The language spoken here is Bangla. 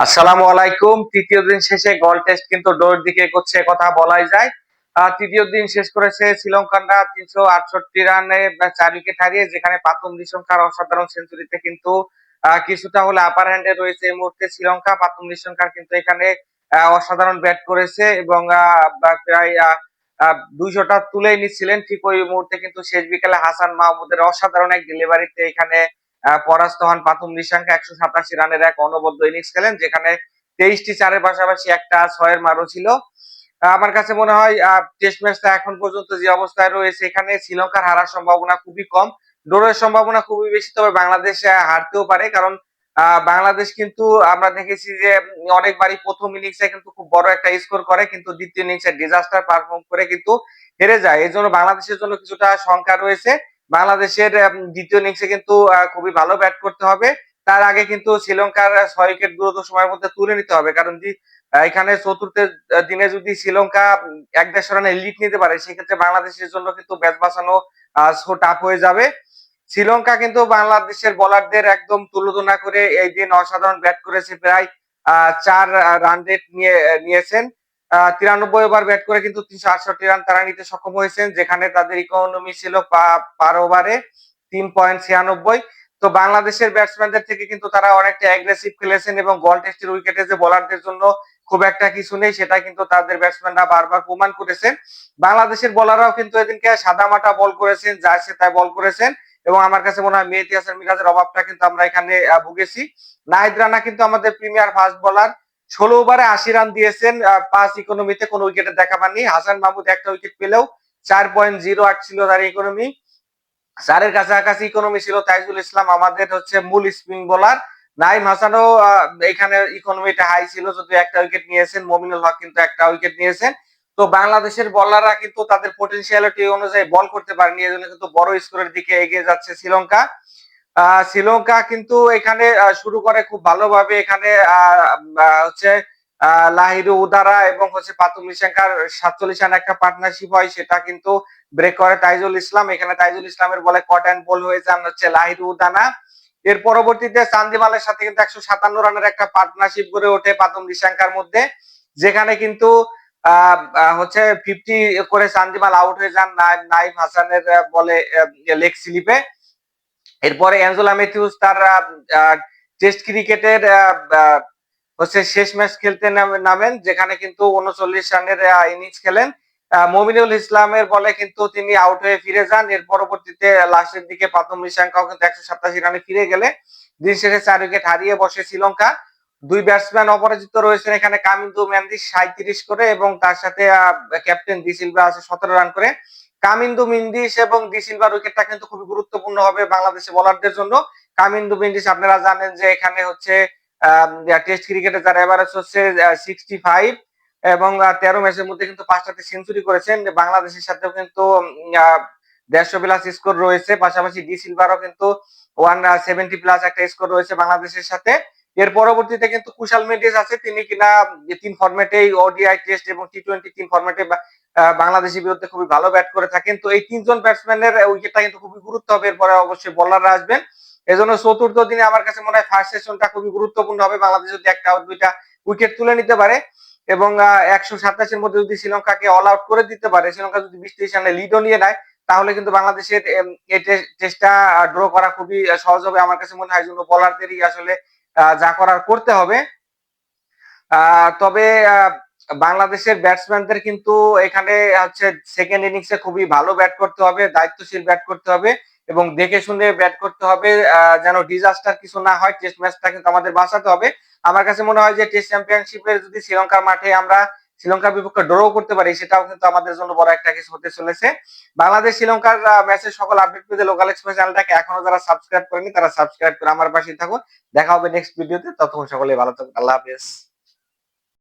আসসালামু আলাইকুম। তৃতীয় দিন শেষে গোল টেস্ট কিন্তু ডোর দিকে এগোচ্ছে, কথা বলাই যায়। তৃতীয় দিন শেষ করেছে শ্রীলঙ্কানরা তিনশো আটষট্টি রানে চার উইকেট হারিয়ে, যেখানে পাতুম নিশঙ্কার অসাধারণ সেঞ্চুরিতে কিন্তু কিছুটা হলে আপার হ্যান্ডে রয়েছে এই মুহূর্তে শ্রীলঙ্কা। পাতুম নিশঙ্কার কিন্তু এখানে অসাধারণ ব্যাট করেছে এবং প্রায় দুইশোটা তুলেই নিচ্ছিলেন। ঠিক ওই মুহূর্তে কিন্তু শেষ বিকেলে হাসান মাহমুদের অসাধারণ এক ডেলিভারিতে এখানে পরাস্ত হন পাতুম নিশাঙ্কা। একশো সাতাশি রানের এক অনবদ্য ইনিংস খেলেন, যেখানে তেইশটি চারের পাশাপাশি একটা ছয়ের মারও ছিল। আমার কাছে মনে হয় টেস্ট ম্যাচটা এখন পর্যন্ত যে অবস্থায় রয়েছে, এখানে শ্রীলঙ্কার হারার সম্ভাবনা খুবই কম। ড্রয়ের সম্ভাবনা খুবই বেশি, তবে বাংলাদেশ হারতেও পারে, কারণ বাংলাদেশ কিন্তু আমরা দেখেছি যে অনেকবারই প্রথম ইনিংসে কিন্তু খুব বড় একটা স্কোর করে, কিন্তু দ্বিতীয় ইনিংসে ডিজাস্টার পারফর্ম করে কিন্তু হেরে যায়। এই জন্য বাংলাদেশের জন্য কিছুটা শঙ্কা রয়েছে। বাংলাদেশের দ্বিতীয় ইনিংসে কিন্তু খুবই ভালো ব্যাট করতে হবে। তার আগে কিন্তু শ্রীলঙ্কার ছয় উইকেট দ্রুত সময়ের মধ্যে তুলে নিতে হবে। কারণ এখানে চতুর্থ দিনে যদি শ্রীলঙ্কা এক দেড়শো রানে লিড নিতে পারে, সেক্ষেত্রে বাংলাদেশের জন্য কিন্তু ব্যাট বাঁচানো টাফ হয়ে যাবে। শ্রীলঙ্কা কিন্তু বাংলাদেশের বোলারদের একদম তুলনা করে এই দিন অসাধারণ ব্যাট করেছে, প্রায় চার রান রেট নিয়ে নিয়েছেন। তিরানব্বই ওভার ব্যাট করে কিন্তু তিনশো আটষট্টি রান তারা নিতে সক্ষম হয়েছেন, যেখানে তাদের ইকোনমি ছিল পার ওভারে তিন পয়েন্ট ছিয়ানব্বই। তো বাংলাদেশের ব্যাটসম্যানদের থেকে কিন্তু তারা অনেকটা অ্যাগ্রেসিভ খেলেছেন এবং গল টেস্টের উইকেটে যে বোলারদের জন্য খুব একটা কিছু নেই, সেটা কিন্তু তাদের ব্যাটসম্যানরা বারবার প্রমাণ করেছেন। বাংলাদেশের বোলাররাও কিন্তু এদিনকে সাদা মাটা বল করেছেন যা সে তাই বল করেছেন এবং আমার কাছে মনে হয় মেহেদি মিরাজের অভাবটা কিন্তু আমরা এখানে ভুগেছি। নাহিদ রানা কিন্তু আমাদের প্রিমিয়ার ফাস্ট বোলার ষোলো ওভারে আশি রান দিয়েছেন পাঁচ ইকোনমিতে কোনো উইকেটে দেখা পাননি। হাসান মাহমুদ একটা উইকেট পেলেও চার পয়েন্ট জিরো আট ছিল তার ইকোনমি চারের কাছাকাছি ইকোনমি ছিল তাইজুল ইসলাম, আমাদের হচ্ছে মূল স্পিন বোলার নাইম হাসানও এখানে ইকোনমিটা হাই ছিল যদি একটা উইকেট নিয়েছেন, মমিনুল হক কিন্তু একটা উইকেট নিয়েছেন। তো বাংলাদেশের বলাররা কিন্তু তাদের পটেনশিয়ালিটি অনুযায়ী বল করতে পারেনি এই জন্য কিন্তু বড় স্কোরের দিকে এগিয়ে যাচ্ছে শ্রীলঙ্কা। শ্রীলঙ্কা কিন্তু এখানে শুরু করে খুব ভালোভাবে এখানে হচ্ছে লাহিরু উদারা এবং হচ্ছে পাতুম নিশাঙ্কার সাতচল্লিশ রান একটা পার্টনারশিপ হয়, সেটা কিন্তু ব্রেক করে তাইজুল ইসলাম। এখানে তাইজুল ইসলামের বলে কট অ্যান্ড বল হয়ে যান হচ্ছে লাহিরু উদানা এর পরবর্তীতে সান্দিমালের সাথে কিন্তু একশো সাতান্ন রানের একটা পার্টনারশিপ গড়ে ওঠে পাতুম নিশাঙ্কার মধ্যে। যেখানে কিন্তু হচ্ছে ফিফটি করে সান্দিমাল আউট হয়ে যান নাইম হাসানের বলে লেগ স্লিপে। এরপরে অ্যাঞ্জেলা ম্যাথিউস তার টেস্ট ক্রিকেটের হচ্ছে শেষ ম্যাচ খেলতে নামেন, যেখানে কিন্তু উনচল্লিশ রানের ইনিংস খেলেন। মমিনুল ইসলামের বলে কিন্তু তিনি আউট হয়ে ফিরে যান। এর পরবর্তীতে লাস্টের দিকে পাতম নিশাঙ্কাও কিন্তু একশো সাতাশি রানে ফিরে গেলে। দিন শেষে চার উইকেট হারিয়ে বসে শ্রীলঙ্কা। দুই ব্যাটসম্যান অপরাজিত রয়েছেন এখানে কামিন্দু ম্যান্দিস সাঁত্রিশ করে এবং তার সাথে ক্যাপ্টেন ডি সিলভা আছে সতেরো রান করে। কামিন্দু মিন্দিস এবং ডি সিলভার উইকেটটা কিন্তু খুবই গুরুত্বপূর্ণ হবে বাংলাদেশে বোলারদের জন্য। কামিন্দু মিন্দিস আপনারা জানেন যে এখানে হচ্ছে টেস্ট ক্রিকেটে যার এভারেজ হচ্ছে সিক্সটি ফাইভ এবং তেরো ম্যাচের মধ্যে কিন্তু পাঁচটাতে সেঞ্চুরি করেছেন। বাংলাদেশের সাথেও কিন্তু দেড়শো প্লাস স্কোর রয়েছে। পাশাপাশি ডি সিলভারও কিন্তু ওয়ান সেভেন্টি প্লাস একটা স্কোর রয়েছে বাংলাদেশের সাথে। এর পরবর্তীতে কিন্তু কুশাল মেন্ডিস আছে, তিনি কিনা তিন ফরম্যাটেই ওডিআই টেস্ট এবং টি টোয়েন্টি তিন ফরম্যাটে বাংলাদেশের বিরুদ্ধে খুবই ভালো ব্যাট করে থাকেন। তো এই তিনজন ব্যাটসম্যানের উইকেটটা কিন্তু খুবই গুরুত্ব হবে। এরপরে অবশ্যই বোলাররা আসবেন। এজন্য চতুর্থ দিনে আমার কাছে মনে হয় ফার্স্ট সেশনটা খুবই গুরুত্বপূর্ণ হবে। বাংলাদেশ যদি একটা or দুইটা উইকেট তুলে নিতে পারে এবং একশো সাতাশের মধ্যে যদি শ্রীলঙ্কাকে অল আউট করে দিতে পারে, শ্রীলঙ্কা যদি বিশ তেইশ রানে লিডও নিয়ে নেয়, তাহলে কিন্তু বাংলাদেশের এই টেস্টটা ড্র করা খুবই সহজ হবে। আমার কাছে মনে হয়, এই জন্য বোলারদেরই আসলে যা করার করতে হবে। তবে বাংলাদেশের ব্যাটসম্যানদের কিন্তু এখানে হচ্ছে সেকেন্ড ইনিংসে খুবই ভালো ব্যাট করতে হবে, দায়িত্বশীল ব্যাট করতে হবে এবং দেখে শুনে ব্যাট করতে হবে যেন ডিজাস্টার কিছু না হয় টেস্ট ম্যাচটা কিন্তু আমাদের বাঁচাতে হবে। আমার কাছে মনে হয় যে টেস্ট চ্যাম্পিয়নশিপে যদি শ্রীলঙ্কার মাঠে আমরা শ্রীলঙ্কার বিপক্ষে ড্র করতে পারি, সেটাও কিন্তু আমাদের জন্য বড় একটা কিছু হতে চলেছে। বাংলাদেশ শ্রীলঙ্কার ম্যাচের সকল আপডেট পেতে লোকাল এক্সপ্রেস চ্যানেলটাকে এখনও যারা সাবস্ক্রাইব করেনি, তারা সাবস্ক্রাইব করে আমার পাশে থাকুন। দেখা হবে নেক্সট ভিডিওতে ততক্ষণ সকলে ভালো থাকুন। আল্লাহ হাফেজ।